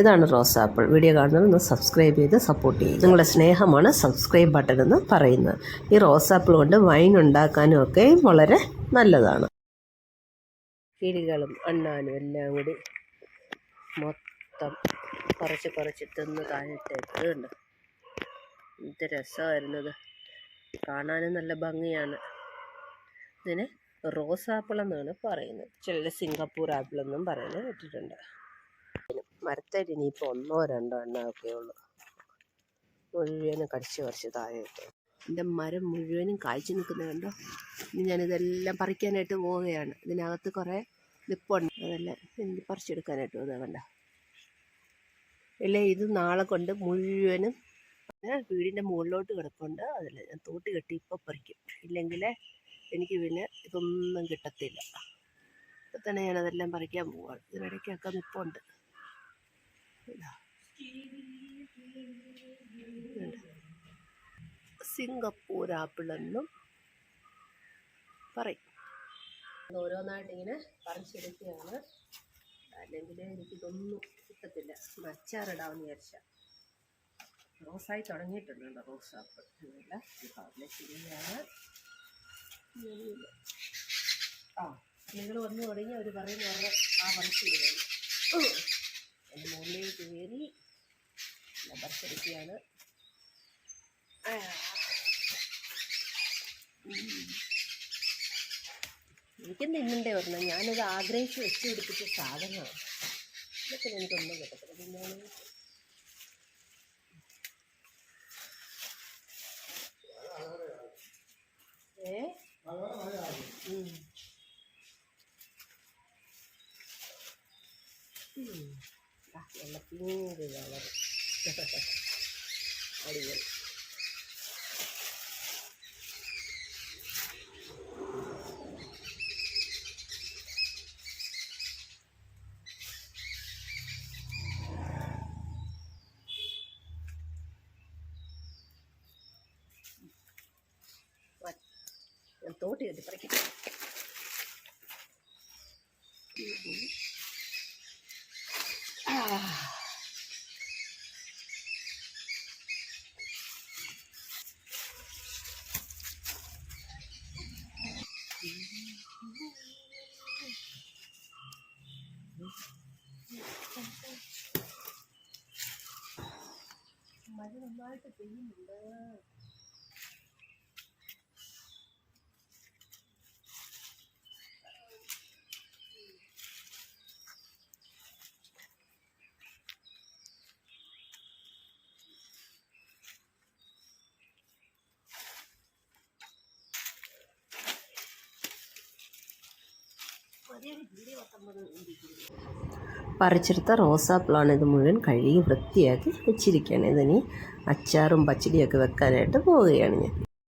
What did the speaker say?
ഇതാണ് rose apple video കാണുന്നവർ ഒന്ന് സബ്സ്ക്രൈബ് ചെയ്ത് സപ്പോർട്ട് ചെയ്യും നിങ്ങളുടെ സ്നേഹമാണ് സബ്സ്ക്രൈബ് ബട്ടൺ എന്ന് പറയുന്നത്. ഈ റോസ് ആപ്പിൾ കൊണ്ട് വൈൻ ഉണ്ടാക്കാനും ഒക്കെ വളരെ നല്ലതാണ്. കിളികളും അണ്ണാനും എല്ലാം കൂടി മൊത്തം തിന്ന് താഴെട്ടേക്ക് ഉണ്ട് എന്ത് രസമായിരുന്നത് കാണാനും നല്ല ഭംഗിയാണ്. ഇതിന് റോസാപ്പിൾ എന്നാണ് പറയുന്നത്. ചില സിംഗപ്പൂർ ആപ്പിൾ എന്നും പറയുന്നത് കേട്ടിട്ടുണ്ട്. മരത്തേൽ ഇനിയിപ്പോൾ ഒന്നോ രണ്ടോ എണ്ണമൊക്കെ ഉള്ളൂ. മുഴുവനും കടിച്ച് പറിച്ച് താഴെ എന്റെ മരം മുഴുവനും കായ്ച്ചു നിൽക്കുന്നത് കണ്ടോ? ഇനി ഞാനിതെല്ലാം പറിക്കാനായിട്ട് പോവുകയാണ്. ഇതിനകത്ത് കുറേ നിപ്പുണ്ട്. അതെല്ലാം എനിക്ക് പറിച്ചെടുക്കാനായിട്ട് പോകുന്നത് കണ്ട? ഇല്ലേ ഇത് നാളെ കൊണ്ട് മുഴുവനും വീടിന്റെ മുകളിലോട്ട് കിടപ്പുണ്ട്. അതിൽ ഞാൻ തോട്ടി കെട്ടി ഇപ്പോൾ പറിക്കും. ഇല്ലെങ്കിൽ എനിക്ക് പിന്നെ ഇതൊന്നും കിട്ടത്തില്ല. ഇപ്പം തന്നെ ഞാനതെല്ലാം പറിക്കാൻ പോവാണ്. ഇതിനിടയ്ക്കൊക്കെ നിപ്പുണ്ട്. സിംഗപ്പൂർ ആപ്പിൾ എന്നും പറയും. ഓരോന്നായിട്ട് ഇങ്ങനെ പറിച്ചെടുക്കുകയാണ്. അല്ലെങ്കിൽ എനിക്കിതൊന്നും കിട്ടത്തില്ല. അച്ചാറിടാമെന്ന് വിചാരിച്ച. റോസായി തുടങ്ങിയിട്ടുണ്ട് റോസ് ആപ്പിൾ ഇല്ല അതിലെ ശരിയാണ് ആ നിങ്ങൾ വന്നു തുടങ്ങി അവർ പറയുന്ന ആ പറിച്ചിടുകയാണ് എന്റെ മുകളിൽ കയറി ഞാൻ പറിച്ചെടുക്കുകയാണ്. എനിക്ക് തിന്നണ്ടേ ഒരെണ്ണം. ഞാനത് ആഗ്രഹിച്ച് വെച്ച് പിടിപ്പിച്ച സാധനമാണ്. ഇതൊക്കെ എനിക്കൊന്നും കിട്ടത്തില്ല പിന്നെ നല്ല പിങ്ക് കളർ അടിപൊളി ഞാൻ തോട്ടി കെട്ടി പറിക്കും 买个便宜的。പറിച്ചെടുത്ത റോസാപ്പിളാണ് ഇത് മുഴുവൻ കഴുകി വൃത്തിയാക്കി വെച്ചിരിക്കുകയാണ്. ഇതിനി അച്ചാറും പച്ചടിയൊക്കെ വെക്കാനായിട്ട് പോവുകയാണ് ഞാൻ.